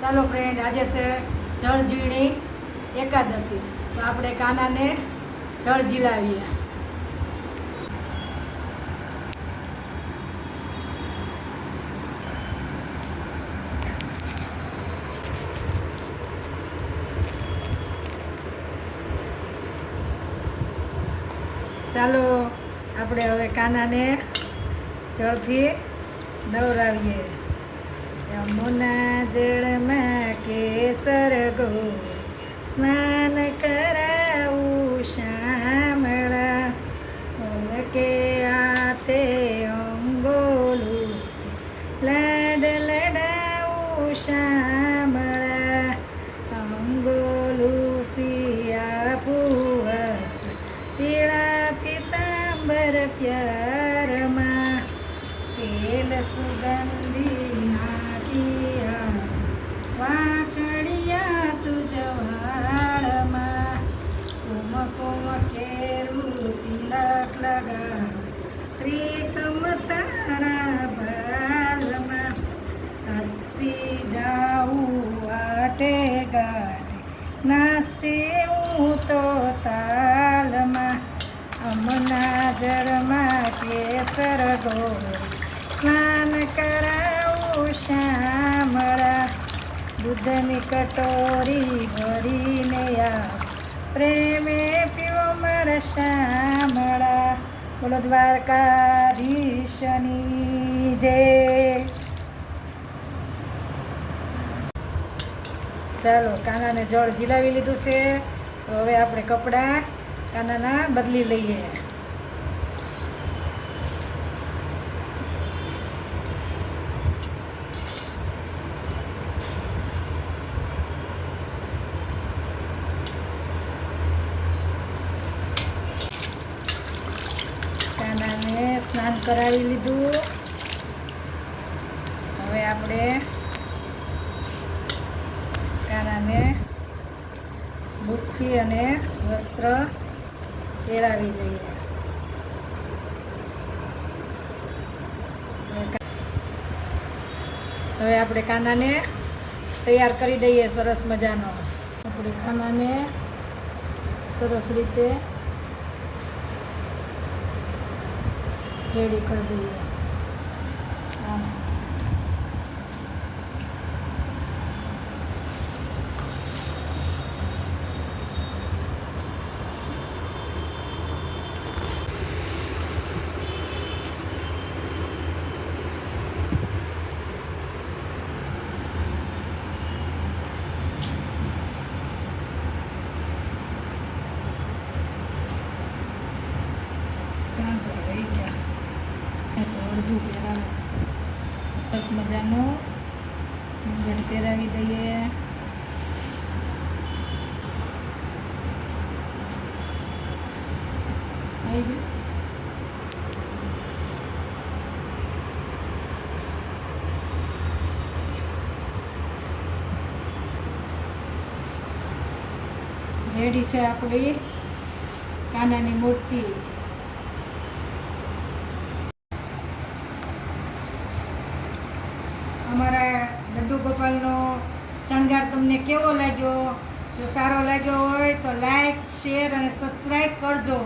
ચાલો ફ્રેન્ડ આજે છે જળ ઝીણી એકાદશી. તો આપણે કાનાને જળ ઝીલાવીએ ચાલો આપણે હવે કાનાને જળથી નવરાવીએ યમુના જળમાં કેસર ગો સ્નાન કરાવું શ્યામળા કે આતે અંગોલું લાડ લડાવું શ્યામળા તિલક લગા. પ્રીતમ તારા બાલમાં હસતી જાઉં આટે ગાટે. નાસ્તી હું તો તાલમાં અમના જળમાં કેસર ગોળ સ્નાન કરાવું શ્યામળા. દૂધની કટોરી ભરીને આ પ્રેમે પીવો મારા શ્યામળા. બોલો દ્વારકાધીશની જય ચાલો, કાનાને જળ જીલાવી લીધું છે. તો હવે આપણે કપડાં કાનાના બદલી લઈએ કાનાને સ્નાન કરાવી લીધું. હવે આપણે કાનાને ભૂસી અને વસ્ત્ર પહેરાવી દઈએ. હવે આપણે કાનાને તૈયાર કરી દઈએ સરસ મજાનો. આપણે ખાનાને સરસ રીતે રેડી કરી દઈએ. અડધું પહેરાવીશ. બસ મજાનો. મુંગટ પહેરાવી દઈએ. રેડી છે આપણી કાનાની મૂર્તિ. અમારા લડ્ડુ ગોપાલનો શણગાર તમને કેવો લાગ્યો? જો સારો લાગ્યો હોય તો લાઈક શેર અને સબસ્ક્રાઈબ કરજો.